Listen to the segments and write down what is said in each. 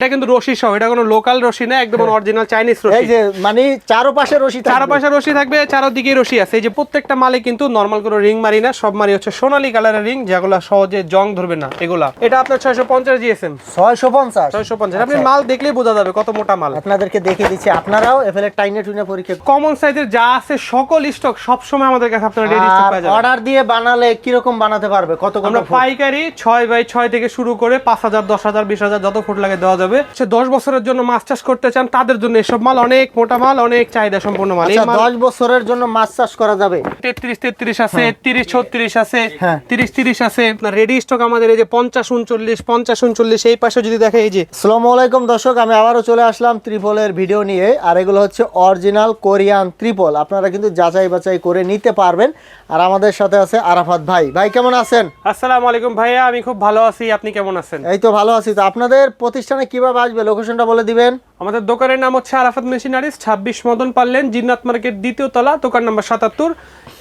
এটা কিন্তু রশি সহ এটা কোনো লোকাল রশি না একদম অরিজিনাল চাইনিজ রশি। এই যে মানে চারপাশে রশি। চারপাশে রশি থাকবে চারদিকে রশি আছে। এই যে প্রত্যেকটা মালে কিন্তু নর্মাল কোনো রিং মারি না সব মারি হচ্ছে সোনালী কালারের রিং যেগুলো সহজে জং ধরবে না এগুলা। এটা আপনার ছয়শো পঞ্চাশ জিএসএম ছয়শো পঞ্চাশ। ছয়শো পঞ্চাশ। আপনি মাল দেখলেই বোঝা যাবে কত মোটা মাল। আপনাদেরকে দেখিয়ে দিচ্ছি আপনারাও এফএল টাইনে টুনে পরীক্ষা কমন সাইজের যা আছে সকল স্টক সব সময় আমাদের কাছে আপনারা রেডি স্টক পেয়ে যাবেন অর্ডার দিয়ে বানালে কীরকম বানাতে পারবে? কত আমরা পাইকারি ছয় বাই ছয় থেকে শুরু করে পাঁচ হাজার দশ হাজার বিশ হাজার যত ফুট লাগে দেওয়া যাবে। সে দশ বছরের জন্য মাছ চাষ করতে চান তাদের জন্য এসব মাল অনেক মোটা মাল অনেক চাহিদা মাল। এই আচ্ছা মাল দশ বছরের জন্য মাছ চাষ করা যাবে? তেত্রিশ তেত্রিশ আছে তিরিশ ছত্রিশ আছে হ্যাঁ। তিরিশ তিরিশ আছে। আপনার রেডি স্টক আমাদের এই যে পঞ্চাশ উনচল্লিশ পঞ্চাশ উনচল্লিশ এই পাশে যদি দেখে এই যে আসসালামু আলাইকুম দর্শক আমি আবারও চলে আসলাম ত্রিপলের ভিডিও নিয়ে আর এগুলো হচ্ছে অরিজিনাল কোরিয়ান ত্রিপল। আপনারা কিন্তু যাচাই বাছাই করে নিতে পারবেন। আর আমাদের সাথে আছে আরাফাত ভাই। ভাই কেমন আছেন? আসসালামু আলাইকুম ভাইয়া আমি খুব ভালো আছি। আপনি কেমন আছেন? এই তো ভালো আছি। তো আপনাদের প্রতিষ্ঠানে কীভাবে আসবে? লোকেশনটা বলে দিবেন। আমাদের দোকানের নাম হচ্ছে আরাফাত মেশিনারিজ ছাব্বিশ মদন পারলেন জিন্নাত মার্কেট দ্বিতীয় তলা দোকান নম্বর সাতাত্তর।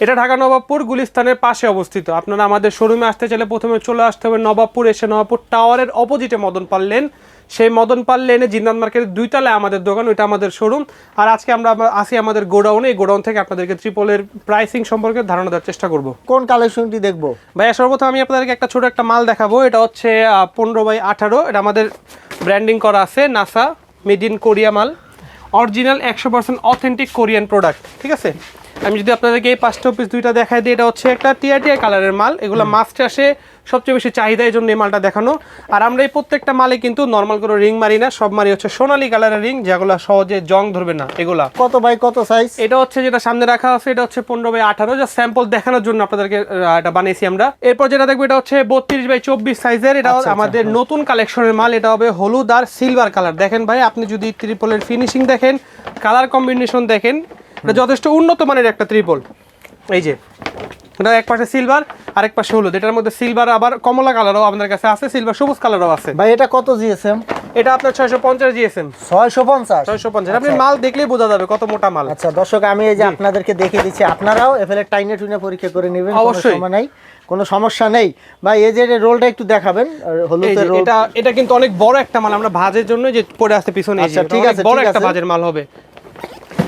এটা ঢাকা নবাবপুর গুলিস্তানের পাশে অবস্থিত। আপনারা আমাদের শোরুমে আসতে চাইলে প্রথমে চলে আসতে হবে নবাবপুর এসে নবাবপুর টাওয়ারের অপোজিটে মদন পারলেন। সেই মদন পাল লেনে মার্কেটের দুই তলায় আমাদের দোকান ওইটা আমাদের শোরুম আর আজকে আমরা আমরা আসি আমাদের গোডাউনে এই গোডাউন থেকে আপনাদেরকে ত্রিপলের প্রাইসিং সম্পর্কে ধারণা দেওয়ার চেষ্টা করব। কোন কালেকশনটি দেখব? ভাইয়া সর্বপ্রথম আমি আপনাদেরকে একটা ছোট একটা মাল দেখাবো। এটা হচ্ছে পনেরো বাই আঠারো। এটা আমাদের ব্র্যান্ডিং করা আছে, নাসা, মেড ইন কোরিয়া মাল। অরিজিনাল একশো পার্সেন্ট অথেন্টিক কোরিয়ান প্রোডাক্ট ঠিক আছে? আমি যদি আপনাদেরকে এই পাঁচটা পিস দুইটা দেখাই দিই এটা হচ্ছে একটা টিয়া টিয়া কালারের মাল। এগুলো মাস্ট আসে সবচেয়ে বেশি চাহিদা এই জন্য এই মালটা দেখানো। আর আমরা এই প্রত্যেকটা মালে কিন্তু নর্মাল কোনো রিং মারি না সব মারি হচ্ছে সোনালী কালারের রিং যেগুলো সহজে জং ধরবে না এগুলা। কত বাই কত সাইজ এটা হচ্ছে যেটা সামনে রাখা আছে এটা হচ্ছে পনেরো বাই আঠারো যা স্যাম্পল দেখানোর জন্য আপনাদেরকে এটা বানিয়েছি আমরা। এরপর যেটা দেখব এটা হচ্ছে বত্রিশ বাই চব্বিশ সাইজের এটা আচ্ছা, আমাদের নতুন কালেকশনের মাল এটা হবে হলুদ আর সিলভার কালার দেখেন ভাই আপনি যদি ত্রিপলের ফিনিশিং দেখেন কালার কম্বিনেশন দেখেন এটা যথেষ্ট উন্নত মানের একটা ত্রিপল। এই যে এটা এক পাশে সিলভার আরেক পাশে হলুদ। এটার মধ্যে সিলভার আবার কমলা কালারও আমাদের কাছে আছে সিলভার সবুজ কালারও আছে। ভাই এটা কত জিএসএম এটা আপনার ছয়শো পঞ্চাশ জিএসএম ছয়শো পঞ্চাশ? ছয়শো পঞ্চাশ। আপনি মাল দেখলেই বোঝা যাবে কত মোটা মাল। আচ্ছা দর্শক আমি এই যে আপনাদেরকে দেখিয়ে দিচ্ছি আপনারাও এফএল এর টাইনে টুইনে পরীক্ষা করে নেবেন কোনো অবশ্যই। নাই। কোনো সমস্যা নেই। ভাই এই যে রোলটা একটু দেখাবেন হলুদের রোল এটা এটা কিন্তু অনেক বড় একটা মাল আমরা ভাজের জন্য যে পড়ে আসতে পিছনে আচ্ছা, ঠিক আছে, বড় একটা। ভাজের মাল হবে।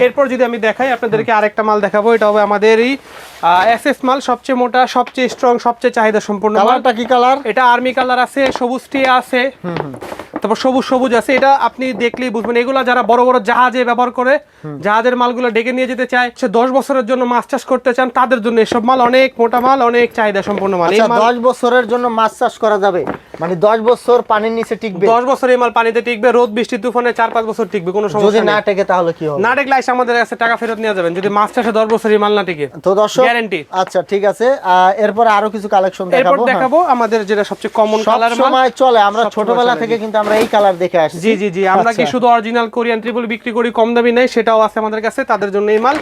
এরপর যদি আমি দেখাই আপনাদেরকে আরেকটা মাল দেখাবো। এটা হবে আমাদেরই এসএস মাল সবচেয়ে মোটা সবচেয়ে স্ট্রং সবচেয়ে চাহিদা সম্পূর্ণ কালারটা কি কালার এটা আর্মি কালার আছে সবুজ টিয়া আছে। তারপর সবুজ সবুজ আছে এটা আপনি দেখলেই বুঝবেন। এগুলা যারা বড় বড় জাহাজে ব্যবহার করে জাহাজের মালগুলো ডেকে নিয়ে যেতে চায় সে দশ বছরের জন্য মাছ চাষ করতে চান তাদের জন্য এসব মাল অনেক মোটা মাল অনেক চাহিদা সম্পূর্ণ মাল। আচ্ছা মাল দশ বছরের জন্য মাছ চাষ করা যাবে? মানে দশ বছর পানির নিচে টিকবে? দশ বছর এই মাল পানিতে টিকবে রোদ বৃষ্টি তুফানে চার পাঁচ বছর টিকবে কোনো যদি না টেকে তাহলে কি হবে? না দেখলে এসে আমাদের কাছে টাকা ফেরত নিয়ে যাবেন যদি মাছ চাষে দশ বছর এই মাল না টিকে। তো দর্শক Guarantee। আচ্ছা ঠিক আছে। এরপরে আরও কিছু কালেকশন দেখাবো হ্যাঁ। দেখাবো আমাদের যেটা সবচেয়ে কমন কালার মাল সময় চলে আমরা ছোটবেলা থেকে কিন্তু আমরা এই কালার দেখে আসছি। জি জি জি আমরা কি আচ্ছা। শুধু অরিজিনাল কোরিয়ান ট্রিপল বিক্রি করি কম দামি নেই সেটাও আছে আমাদের কাছে তাদের জন্য এই মাল।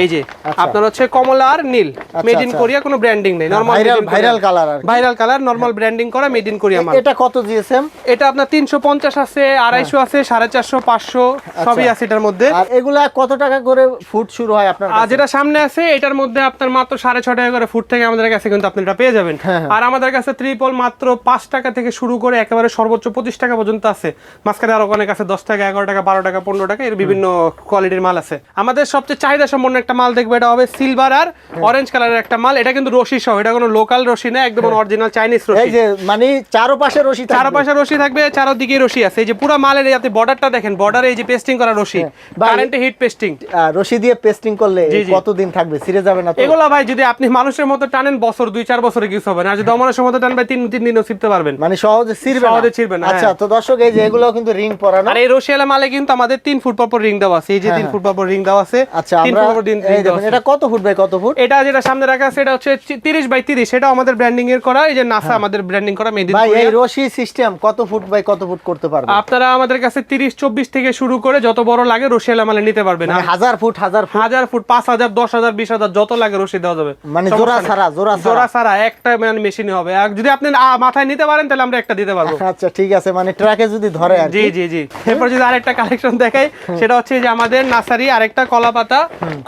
এই যে আচ্ছা। আপনার হচ্ছে কমলা আর নীল মেড ইন আচ্ছা। কোরিয়া কোনো ব্র্যান্ডিং নেই নরমাল ভাইরাল কালার আর ভাইরাল কালার নরমাল ব্র্যান্ডিং করা মেড ইন কোরিয়া মাল। এটা কত জিএসএম? এটা আপনার তিনশো পঞ্চাশ আছে আড়াইশো আছে সাড়ে চারশো পাঁচশো সবই আছে এটার মধ্যে। আর এগুলা কত টাকা করে ফুট শুরু হয় আপনার আর যেটা সামনে আছে এটার মধ্যে আপনার মাত্র সাড়ে ছ টাকা করে ফুট থেকে আমাদের কাছে কিন্তু আপনি এটা পেয়ে যাবেন। হ্যাঁ, আর আমাদের কাছে ত্রিপল মাত্র পাঁচ টাকা থেকে শুরু করে একেবারে সর্বোচ্চ পঁচিশ টাকা পর্যন্ত আছে। মাঝখানে আরও অনেক আছে দশ টাকা এগারো টাকা বারো টাকা পনেরো টাকা এর বিভিন্ন কোয়ালিটির মাল আছে। আমাদের সবচেয়ে চাহিদা সম্পন্ন একটা মাল দেখবে এটা হবে সিলভার আর হ্যাঁ। অরেঞ্জ কালারের একটা মাল। এটা কিন্তু রশি সহ এটা কোনো লোকাল রশি না একদম অরিজিনাল চাইনিজ এই রশি। যে মানে চারপাশে রশি। চারপাশে রশি থাকবে চারদিকে রশি আছে। এই যে পুরো মালের এই আপনি বর্ডারটা দেখেন বর্ডারে এই যে পেস্টিং করা রশি কারেন্টে হিট পেস্টিং রশি দিয়ে পেস্টিং করলে। কতদিন থাকবে? ছিঁড়ে যাবে না এগুলো ভাই যদি আপনি মানুষের মতো টানেন বছর দুই চার বছরে কিছু হবে না। আর যদি অমানুষের মতো টানবে তিন তিন দিনও শিখতে পারবেন। মানে সহজে ছিঁড়বে সহজে ছিঁড়বে না, আচ্ছা হ্যাঁ। তো দর্শক এই যে এগুলো কিন্তু রিং পরানো। আর এই রশিয়ালা মালে কিন্তু আমাদের তিন ফুট পর পর রিং দেওয়া আছে। এই যে তিন ফুট পর পর রিং দেওয়া আছে আচ্ছা তিন ফুট পর এই দেওয়া আছে। এটা কত ফুট বাই কত ফুট? এটা যেটা সামনে রাখা আছে এটা হচ্ছে তিরিশ বাই তিরিশ এটা আমাদের ব্র্যান্ডিং এর করা এই যে নাসা আমাদের ব্র্যান্ডিং করা মেদিন ভাই এই রশি সিস্টেম কত ফুট বাই কত ফুট করতে পারবে? আপনারা আমাদের কাছে তিরিশ চব্বিশ থেকে শুরু করে যত বড় লাগে রশিয়ালা মালে নিতে পারবেন। মানে হাজার ফুট হাজার ফুট। হাজার ফুট পাঁচ হাজার দশ হাজার বিশ হাজার যত লাগে রশি দেওয়া যাবে। মানে জোড়া। ছাড়া জোড়া জোড়া ছাড়া একটা মানে মেশিনে হবে। আর যদি আপনি মাথায় নিতে পারেন তাহলে আমরা একটা দিতে পারব। আচ্ছা ঠিক আছে মানে ট্রাকে যদি ধরে আর জি জি জি। এরপর যদি আরেকটা কালেকশন দেখাই সেটা হচ্ছে যে আমাদের নার্সারি আরেকটা কলা পাতা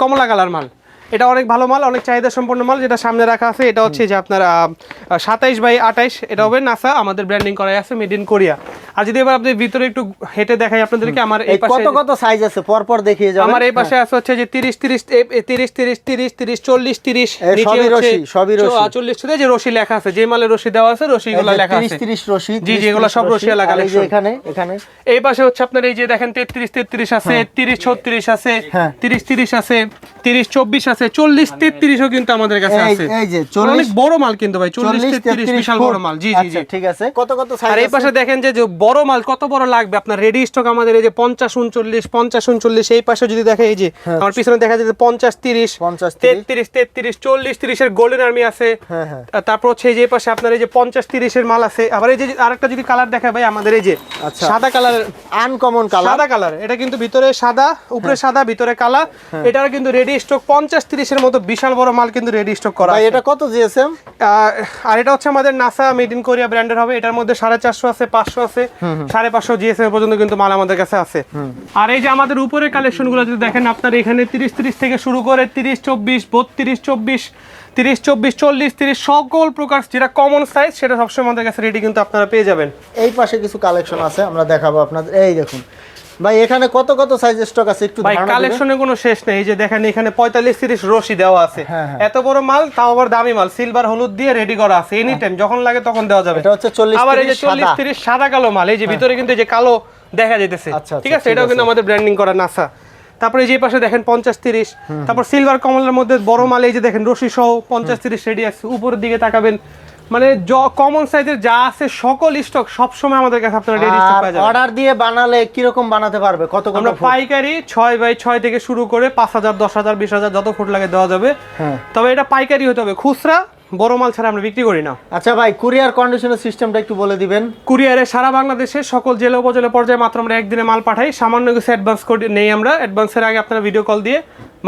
কমলা কালার মাল। এটা অনেক ভালো মাল অনেক চাহিদা সম্পন্ন মাল যেটা সামনে রাখা আছে। এটা হচ্ছে যে আপনার সাতাইশ বাই আঠাইশ। এটা হবে নাসা আমাদের ব্র্যান্ডিং করাই আছে মেড ইন কোরিয়া আর যদি এবার আপনি ভিতরে একটু হেঁটে দেখাই আপনাদেরকে আমার এই পাশে কত কত সাইজ আছে? পর পর দেখিয়ে যাবেন আমার এই পাশে আছে হচ্ছে যে তিরিশ তিরিশ তিরিশ তিরিশ তিরিশ তিরিশ চল্লিশ তিরিশ। এ, সবই রশি, সবই রশি। থেকে যে রশি লেখা আছে যে মালে রশি দেওয়া আছে রশিগুলো লেখা আছে। তিরিশ রশি জি, 30, জি, এগুলো সব রশি। লাগা এই এখানে এখানে। এই পাশে হচ্ছে আপনার এই যে দেখেন তেত্রিশ তেত্রিশ আছে তিরিশ ছত্রিশ আছে হ্যাঁ। তিরিশ তিরিশ আছে তিরিশ চব্বিশ আছে চল্লিশ তেত্রিশও কিন্তু আমাদের কাছে আছে। এই যে অনেক বড় মাল কিন্তু ভাই চল্লিশ তেত্রিশ বিশাল বড় মাল। জি জি আচ্ছা জি। ঠিক আছে। কত কত আর এই পাশে দেখেন যে যে বড় মাল কত বড় লাগবে? আপনার রেডি স্টক আমাদের এই যে পঞ্চাশ উনচল্লিশ পঞ্চাশ উনচল্লিশ এই পাশে যদি দেখে এই যে আমার পিছনে দেখা যায় পঞ্চাশ তিরিশ 50, 30 তেত্রিশ তেত্রিশ চল্লিশ তিরিশের গোল্ডেন আর্মি আছে। হ্যাঁ, হ্যাঁ। তারপর হচ্ছে এই যে পাশে আপনার এই যে পঞ্চাশ তিরিশের মাল আছে। আবার এই যে আরেকটা যদি কালার দেখা ভাই আমাদের এই যে আচ্ছা। সাদা কালার আনকমন কালার সাদা কালার এটা কিন্তু ভিতরে সাদা উপরে সাদা ভিতরে কালা। হ্যাঁ। এটার কিন্তু রেডি স্টক পঞ্চাশ তিরিশের মতো বিশাল বড় মাল কিন্তু রেডি স্টক করা এটা কত জিএসএম আর এটা হচ্ছে আমাদের নাসা মেড ইন কোরিয়া ব্র্যান্ডের হবে। এটার মধ্যে সাড়ে চারশো আছে পাঁচশো আছে সাড়ে পাঁচশো জিএসএম পর্যন্ত কিন্তু মাল আমাদের কাছে আছে। আর এই যে আমাদের উপরের কালেকশনগুলো যদি দেখেন আপনার এখানে তিরিশ তিরিশ থেকে শুরু করে তিরিশ চব্বিশ বত্রিশ চব্বিশ তিরিশ চব্বিশ চল্লিশ তিরিশ সকল প্রকার যেটা কমন সাইজ সেটা সবসময় আমাদের কাছে রেডি কিন্তু আপনারা পেয়ে যাবেন। এই পাশে কিছু কালেকশন আছে আমরা দেখাবো আপনাদের। এই দেখুন ভাই এখানে কত কত সাইজ স্টক আছে একটু ভাই কালেকশনের কোনো শেষ নেই। এই যে দেখেন এখানে পঁয়তাল্লিশ তিরিশ রশি দেওয়া আছে। হ্যাঁ, হ্যাঁ। এত বড় মাল তাও আবার দামি মাল। সিলভার হলুদ দিয়ে রেডি করা আছে। এনি টাইম যখন লাগে তখন দেওয়া যাবে। এটা হচ্ছে 40, আবার এই যে 40 30 সাদা। হ্যাঁ। কালো মাল এই যে ভিতরে কিন্তু এই যে কালো দেখা যেতেছে আচ্ছা, ঠিক আচ্ছা, আছে এটাও কিন্তু আমাদের ব্র্যান্ডিং করা নাসা তারপরে এই যে পাশে দেখেন পঞ্চাশ তিরিশ। তারপর সিলভার কমলের মধ্যে বড় মাল এই যে দেখেন রশি সহ পঞ্চাশ তিরিশ রেডি আছে। উপরের দিকে তাকাবেন। মানে কমন সাইজের যা আছে সকল স্টক সব সময় আমাদের কাছে আপনারা রেডি স্টক পাওয়া যাবে। অর্ডার দিয়ে বানালে কি রকম বানাতে পারবে? কত কত আমরা পাইকারি 6 বাই 6 থেকে শুরু করে পাঁচ হাজার দশ হাজার বিশ হাজার যত ফুট লাগে দেওয়া যাবে। হ্যাঁ। তবে এটা পাইকারি হতে হবে। খুচরা বড় মাল ছাড়া আমরা বিক্রি করি না। আচ্ছা ভাই কুরিয়ার কন্ডিশনের সিস্টেমটা একটু বলে দিবেন। কুরিয়ারে সারা বাংলাদেশে সকল জেলা উপজেলা পর্যায়ে মাত্র আমরা একদিনে মাল পাঠাই। সামান্য কিছু অ্যাডভান্স করে নেই আমরা। অ্যাডভান্সের আগে আপনারা ভিডিও কল দিয়ে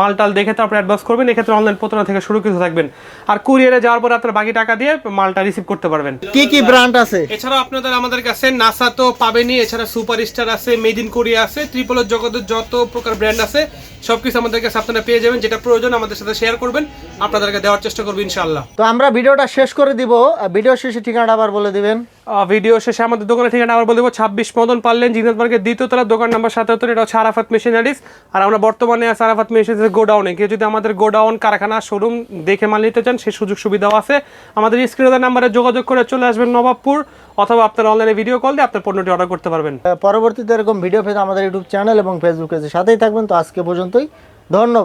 মাল টাল দেখে তারপর অ্যাডভান্স করবেন। এক্ষেত্রে অনলাইন প্রতারণা থেকে কিছু থাকবেন। আর কুরিয়ারে যাওয়ার পরে আপনারা বাকি টাকা দিয়ে মালটা রিসিভ করতে পারবেন। কি কি ব্র্যান্ড আছে? এছাড়াও আপনাদের আমাদের কাছে নাসা তো পাবেনই এছাড়া সুপার স্টার আছে মেড ইন কোরিয়া আছে ত্রিপলের জগতের যত প্রকার ব্র্যান্ড আছে সবকিছু আমাদের কাছে আপনারা পেয়ে যাবেন। যেটা প্রয়োজন আমাদের সাথে শেয়ার করবেন। আপনাদেরকে দেওয়ার চেষ্টা করব ইনশাআল্লাহ। তো আমরা ভিডিওটা শেষ করে দিব। ভিডিও শেষে ঠিকানাটা আবার বলে দিবেন। ভিডিও শেষে আমাদের দোকানের ঠিকানা আবার বলে দেবো ছাব্বিশ মদন পারলেন জিনাত মার্কেট দ্বিতীয় তলা দোকান নাম্বার সাতাত্তর এটা হচ্ছে আরাফাত মেশিনারিজ। আর আমরা বর্তমানে আছে আরাফাত মেশিনারিজ গোডাউনে। কেউ যদি আমাদের গোডাউন কারখানা শোরুম দেখে মাল নিতে চান সেই সুযোগ সুবিধাও আছে। আমাদের স্ক্রিনের নাম্বারে যোগাযোগ করে চলে আসবেন নবাবপুর অথবা আপনার অনলাইনে ভিডিও কল দিয়ে আপনার পণ্যটি অর্ডার করতে পারবেন। পরবর্তীতে এরকম ভিডিও পেতে আমাদের ইউটিউব চ্যানেল এবং ফেসবুক সাথেই থাকবেন। তো আজকে পর্যন্তই ধন্যবাদ।